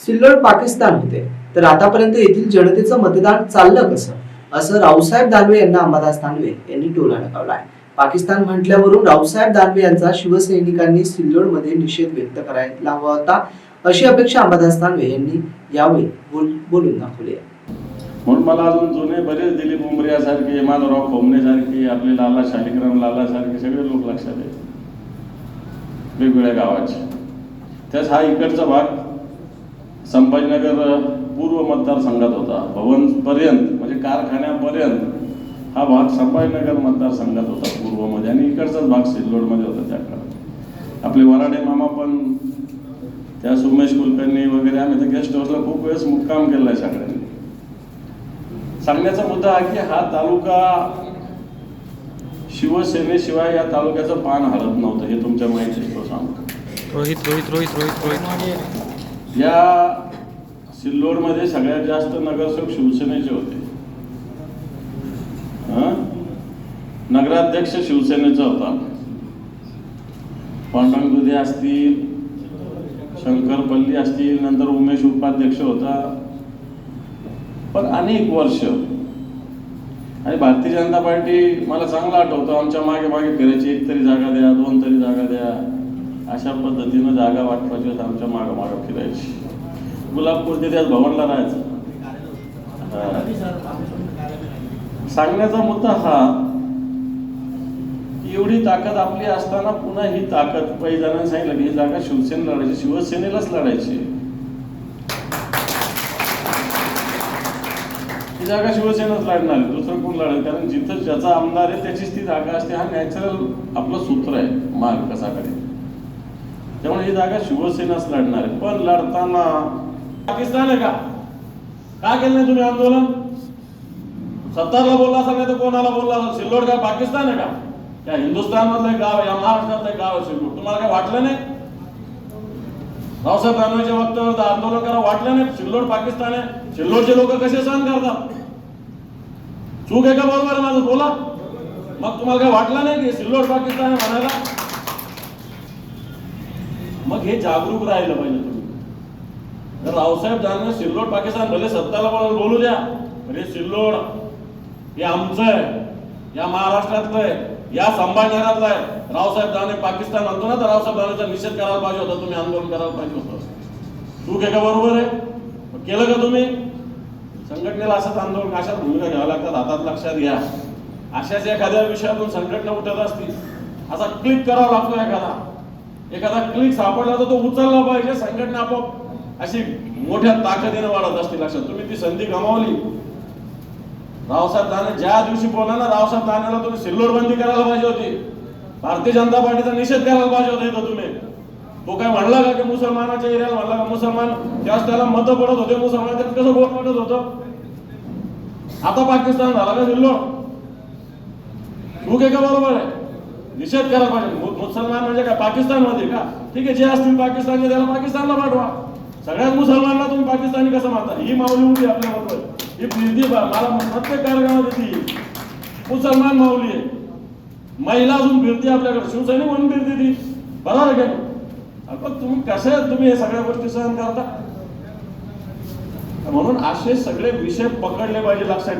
सिल्लोड पाकिस्तान होते. तर आतापर्यंत येथील जनतेचं मतदान चाललं कसं? असं रावसाहेब दानवे यांना अंबादास दानवे यांनी टोला लगावलाय पाकिस्तान म्हटल्यावरून रावसाहेब दानवे यांचा शिवसैनिकांनी सिल्लोडमध्ये निषेध व्यक्त करायला हवा होता. अशी अपेक्षा अंबादास दानवे यांनी यावेळी बोल बोलून दाखवली आहे. म्हणून मला अजून जुने बरेच दिलीप उमरियासारखे माधवराव खोमणेसारखे आपले लाला शालिग्राम लालासारखे सगळे लोक लक्षात आहेत. वेगवेगळ्या गावाचे. त्याच हा इकडचा भाग संभाजीनगर पूर्व मतदारसंघात होता. भवनपर्यंत म्हणजे कारखान्यापर्यंत हा भाग संभाजीनगर मतदारसंघात होता पूर्वमध्ये. आणि इकडचाच भाग सिल्लोडमध्ये होता त्या काळात. आपले वराडे मामा पण त्या सुमेश कुलकर्णी वगैरे आम्ही तर गेस्ट हाऊसला खूप वेळेस मुक्काम केला आहे सगळ्यांनी. सांगण्याचा मुद्दा हा की हा तालुका शिवसेनेशिवाय या तालुक्याचं पान हलत नव्हतं हे तुमच्या माहिती तो सांगतो. रोहित रोहित रोहित रोहित रोहित. या सिल्लोडमध्ये सगळ्यात जास्त नगरसेवक शिवसेनेचे होते. नगराध्यक्ष शिवसेनेचा होता. पांडुरंग दुधे असतील शंकर पल्ली असतील नंतर उमेश उपाध्यक्ष होता. पण अनेक वर्ष आणि भारतीय जनता पार्टी मला चांगलं आठवतं आमच्या मागे मागे फिरायची एक तरी जागा द्या दोन तरी जागा द्या. अशा पद्धतीनं जागा वाटपाची आमच्या मागं मागं फिरायची. गुलाबपूर ते त्याच भवनला राहायचं. सांगण्याचा मुद्दा हा एवढी ताकद आपली असताना पुन्हा ही ताकद काही जणांनी सांगितलं की ही जागा शिवसेनेला लढायची शिवसेनेलाच लढायची. ही जागा शिवसेनाच लढणार आहे दुसरं कोण लढेल? कारण जिथं ज्याचा आमदार आहे त्याचीच ती जागा असते. हा नॅचरल आपलं सूत्र आहे मार्ग कसाकडे त्यामुळे ही जागा शिवसेनाच लढणार आहे. पण लढताना पाकिस्तान आहे का? का केलं नाही तुम्ही आंदोलन? सत्तारला बोलला असाल नाही तर कोणाला बोलला असाल? सिल्लोड काय पाकिस्तान आहे का? या हिंदुस्थान मधलं गाव या महाराष्ट्रातलं गाव आहे सिल्लोड. तुम्हाला काय वाटलं नाही? रावसाहेब दानवेच्या वक्तव्यावर आंदोलन करा वाटलं नाही? सिल्लोड पाकिस्तान आहे. सिल्लोडचे लोक कसे सहन करतात? चूक आहे का बरोबर माझं? बोला. मग तुम्हाला काय वाटलं नाही की सिल्लोड पाकिस्तान आहे म्हणायला? मग हे जागरूक राहिलं पाहिजे तुम्ही. तर रावसाहेब दानवे सिल्लोड पाकिस्तान भले सत्ताला बोला- बोलू द्या अरे सिल्लोड हे आमचं आहे या महाराष्ट्रातलं आहे या संभाजीनगरातलं आहे. रावसाहेब दाने पाकिस्तान म्हणतो ना तर रावसाहेब दानेचा निषेध करायला पाहिजे होता तुम्ही आंदोलन करायला पाहिजे होतं. तू का बरोबर आहे? मग केलं का तुम्ही? संघटनेला असंच आंदोलन अशाच भूमिका घ्याव्या लागतात? हातात लक्षात घ्या. अशाच एखाद्या विषयातून संघटना उठत असतील असा क्लिक करावा लागतो एखादा. एखादा क्लिक सापडला तर तो उचलला पाहिजे संघटना आपोआप अशी मोठ्या ताकदीने वाढत असते. लक्षात तुम्ही ती संधी गमावली. रावसाहेब दानवे ज्या दिवशी बोला ना रावसाहेब दानवेला तुम्ही सिल्लोर बंदी करायला पाहिजे होती. भारतीय जनता पार्टीचा निषेध करायला पाहिजे होता इथं तुम्ही. तो काय म्हणला का की मुसलमानाच्या एरियाला म्हणला का? मुसलमान त्यावेळेस त्याला मतं पडत होते मुसलमान त्यात कसं गोट पडत होतं? आता पाकिस्तान झाला का सिल्लोर तू काय का? बरोबर आहे. निषेध करायला पाहिजे. मुसलमान म्हणजे काय? पाकिस्तानमध्ये का? ठीक आहे जे असतील पाकिस्तानचे त्याला पाकिस्तानला पाठवा. सगळ्यात मुसलमानला तुम्ही पाकिस्तानी कसं मानता ही माऊली होती आपल्या बरोबर ही फिरती बा- मला प्रत्येक कार्यक्रमात येते मुसलमान माऊली आहे. महिला अजून फिरते आपल्याकडे. शिवसैनिक म्हणून फिरते ती. बरोबर आहे का नाही? पण तुम्ही कसे तुम्ही हे सगळ्या गोष्टी सहन करता? म्हणून असे सगळे विषय पकडले पाहिजे लक्षात